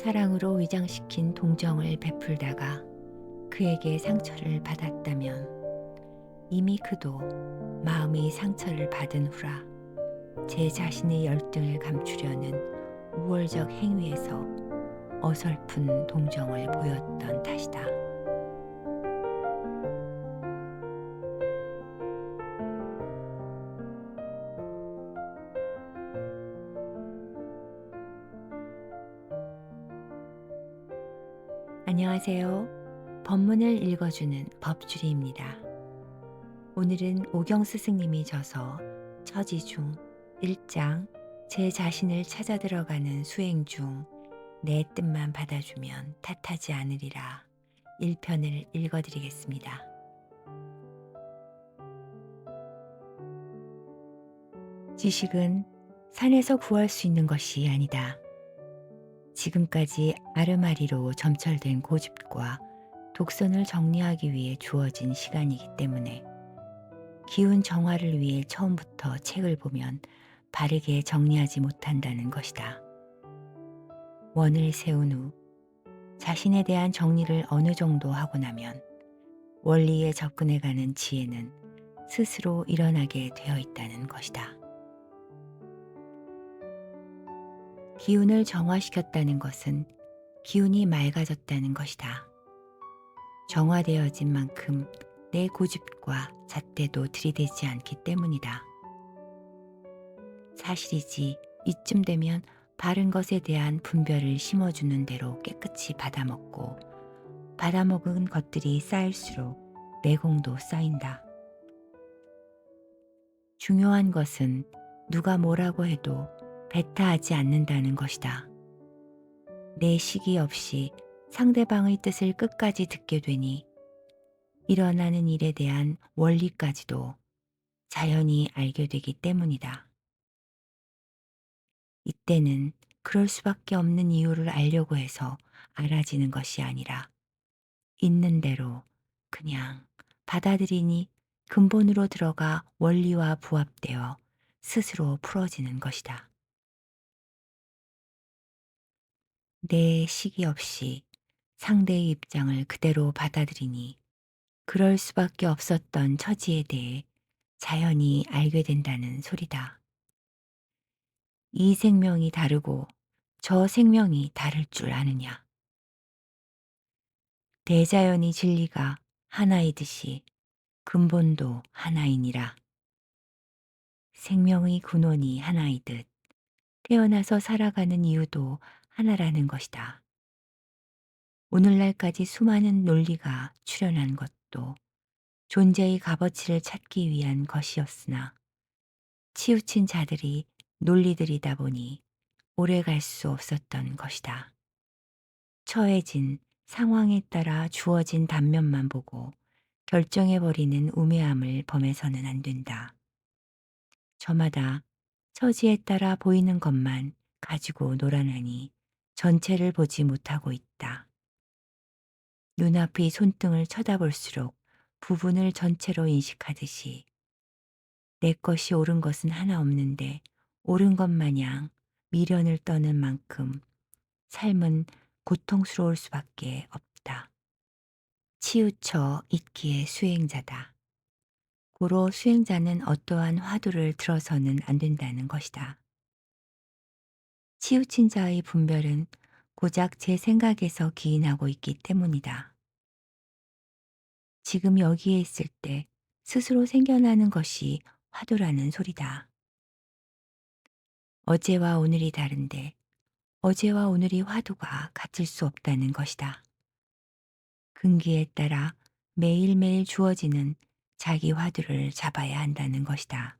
사랑으로 위장시킨 동정을 베풀다가 그에게 상처를 받았다면 이미 그도 마음이 상처를 받은 후라 제 자신의 열등을 감추려는 우월적 행위에서 어설픈 동정을 보였던 탓이다. 안녕하세요. 법문을 읽어주는 법주리입니다. 오늘은 오경 스승님이 져서 처지 중 1장 제 자신을 찾아 들어가는 수행 중 내 뜻만 받아주면 탓하지 않으리라 1편을 읽어드리겠습니다. 지식은 산에서 구할 수 있는 것이 아니다. 지금까지 아르마리로 점철된 고집과 독선을 정리하기 위해 주어진 시간이기 때문에 기운 정화를 위해 처음부터 책을 보면 바르게 정리하지 못한다는 것이다. 원을 세운 후 자신에 대한 정리를 어느 정도 하고 나면 원리에 접근해가는 지혜는 스스로 일어나게 되어 있다는 것이다. 기운을 정화시켰다는 것은 기운이 맑아졌다는 것이다. 정화되어진 만큼 내 고집과 잣대도 들이대지 않기 때문이다. 사실이지 이쯤 되면 바른 것에 대한 분별을 심어주는 대로 깨끗이 받아먹고 받아먹은 것들이 쌓일수록 내공도 쌓인다. 중요한 것은 누가 뭐라고 해도 배타하지 않는다는 것이다. 내 시기 없이 상대방의 뜻을 끝까지 듣게 되니 일어나는 일에 대한 원리까지도 자연히 알게 되기 때문이다. 이때는 그럴 수밖에 없는 이유를 알려고 해서 알아지는 것이 아니라 있는 대로 그냥 받아들이니 근본으로 들어가 원리와 부합되어 스스로 풀어지는 것이다. 내 시기 없이 상대의 입장을 그대로 받아들이니 그럴 수밖에 없었던 처지에 대해 자연히 알게 된다는 소리다. 이 생명이 다르고 저 생명이 다를 줄 아느냐. 대자연이 진리가 하나이듯이 근본도 하나이니라. 생명의 근원이 하나이듯 태어나서 살아가는 이유도 하나라는 것이다. 오늘날까지 수많은 논리가 출현한 것도 존재의 값어치를 찾기 위한 것이었으나 치우친 자들이 논리들이다 보니 오래 갈 수 없었던 것이다. 처해진 상황에 따라 주어진 단면만 보고 결정해버리는 우매함을 범해서는 안 된다. 저마다 처지에 따라 보이는 것만 가지고 놀아나니 전체를 보지 못하고 있다. 눈앞의 손등을 쳐다볼수록 부분을 전체로 인식하듯이 내 것이 옳은 것은 하나 없는데 옳은 것 마냥 미련을 떠는 만큼 삶은 고통스러울 수밖에 없다. 치우쳐 있기에 수행자다. 고로 수행자는 어떠한 화두를 들어서는 안 된다는 것이다. 치우친 자의 분별은 고작 제 생각에서 기인하고 있기 때문이다. 지금 여기에 있을 때 스스로 생겨나는 것이 화두라는 소리다. 어제와 오늘이 다른데 어제와 오늘이 화두가 같을 수 없다는 것이다. 근기에 따라 매일매일 주어지는 자기 화두를 잡아야 한다는 것이다.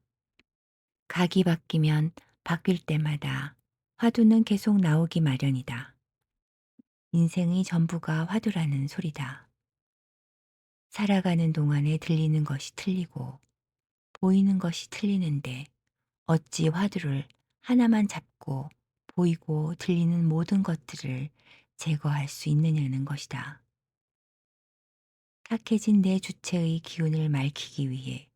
각이 바뀌면 바뀔 때마다 화두는 계속 나오기 마련이다. 인생의 전부가 화두라는 소리다. 살아가는 동안에 들리는 것이 틀리고 보이는 것이 틀리는데 어찌 화두를 하나만 잡고 보이고 들리는 모든 것들을 제거할 수 있느냐는 것이다. 탁해진 내 주체의 기운을 맑히기 위해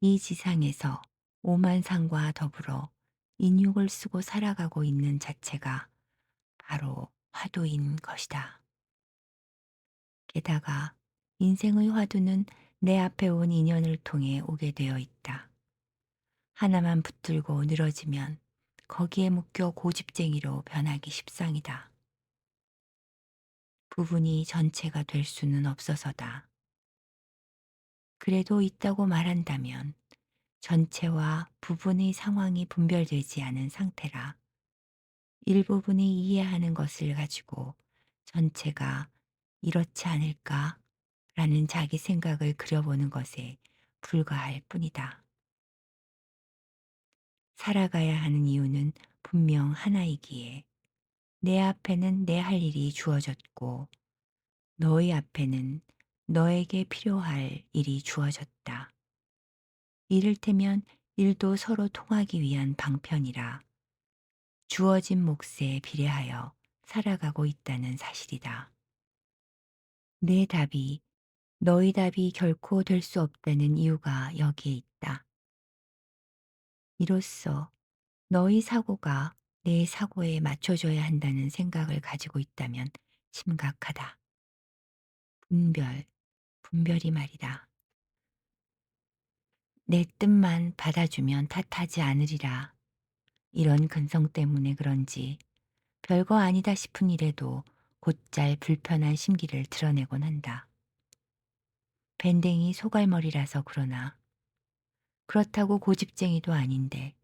이 지상에서 오만상과 더불어 인육을 쓰고 살아가고 있는 자체가 바로 화두인 것이다. 게다가 인생의 화두는 내 앞에 온 인연을 통해 오게 되어 있다. 하나만 붙들고 늘어지면 거기에 묶여 고집쟁이로 변하기 십상이다. 부분이 전체가 될 수는 없어서다. 그래도 있다고 말한다면 전체와 부분의 상황이 분별되지 않은 상태라 일부분이 이해하는 것을 가지고 전체가 이렇지 않을까 라는 자기 생각을 그려보는 것에 불과할 뿐이다. 살아가야 하는 이유는 분명 하나이기에 내 앞에는 내 할 일이 주어졌고 너의 앞에는 너에게 필요할 일이 주어졌다. 이를테면 일도 서로 통하기 위한 방편이라 주어진 몫에 비례하여 살아가고 있다는 사실이다. 내 답이 너의 답이 결코 될 수 없다는 이유가 여기에 있다. 이로써 너의 사고가 내 사고에 맞춰줘야 한다는 생각을 가지고 있다면 심각하다. 분별, 분별이 말이다. 내 뜻만 받아주면 탓하지 않으리라. 이런 근성 때문에 그런지 별거 아니다 싶은 일에도 곧잘 불편한 심기를 드러내곤 한다. 밴댕이 소갈머리라서 그러나 그렇다고 고집쟁이도 아닌데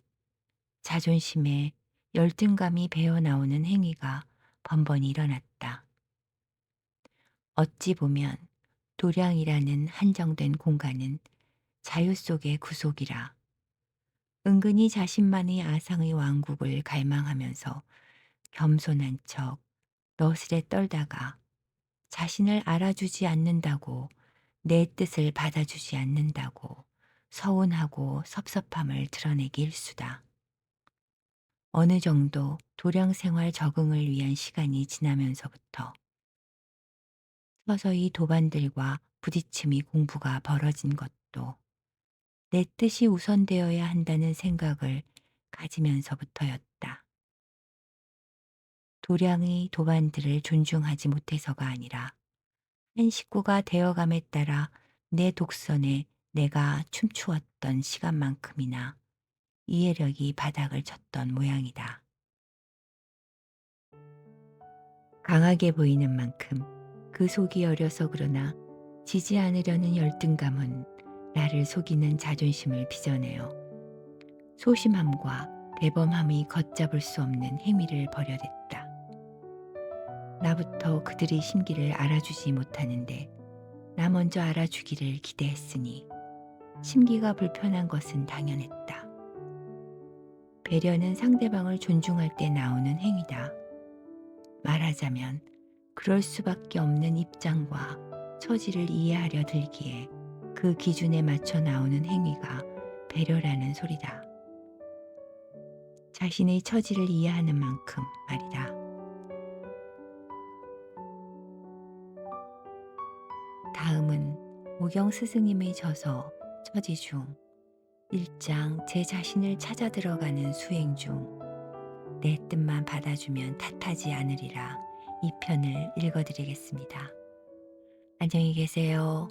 자존심에 열등감이 배어 나오는 행위가 번번이 일어났다. 어찌 보면 도량이라는 한정된 공간은 자유 속의 구속이라 은근히 자신만의 아상의 왕국을 갈망하면서 겸손한 척 너스레 떨다가 자신을 알아주지 않는다고 내 뜻을 받아주지 않는다고 서운하고 섭섭함을 드러내기 일수다. 어느 정도 도량 생활 적응을 위한 시간이 지나면서부터 서서히 도반들과 부딪힘이 공부가 벌어진 것도 내 뜻이 우선되어야 한다는 생각을 가지면서부터였다. 도량의 도반들을 존중하지 못해서가 아니라 한 식구가 되어감에 따라 내 독선에 내가 춤추었던 시간만큼이나 이해력이 바닥을 쳤던 모양이다. 강하게 보이는 만큼 그 속이 어려서 그러나 지지 않으려는 열등감은 나를 속이는 자존심을 빚어내어 소심함과 대범함이 걷잡을 수 없는 행위를 벌여댔다. 나부터 그들의 심기를 알아주지 못하는데 나 먼저 알아주기를 기대했으니 심기가 불편한 것은 당연했다. 배려는 상대방을 존중할 때 나오는 행위다. 말하자면 그럴 수밖에 없는 입장과 처지를 이해하려 들기에 그 기준에 맞춰 나오는 행위가 배려라는 소리다. 자신의 처지를 이해하는 만큼 말이다. 다음은 오경 스승님의 저서 처지 중 1장 제 자신을 찾아 들어가는 수행 중 내 뜻만 받아주면 탓하지 않으리라 이 편을 읽어드리겠습니다. 안녕히 계세요.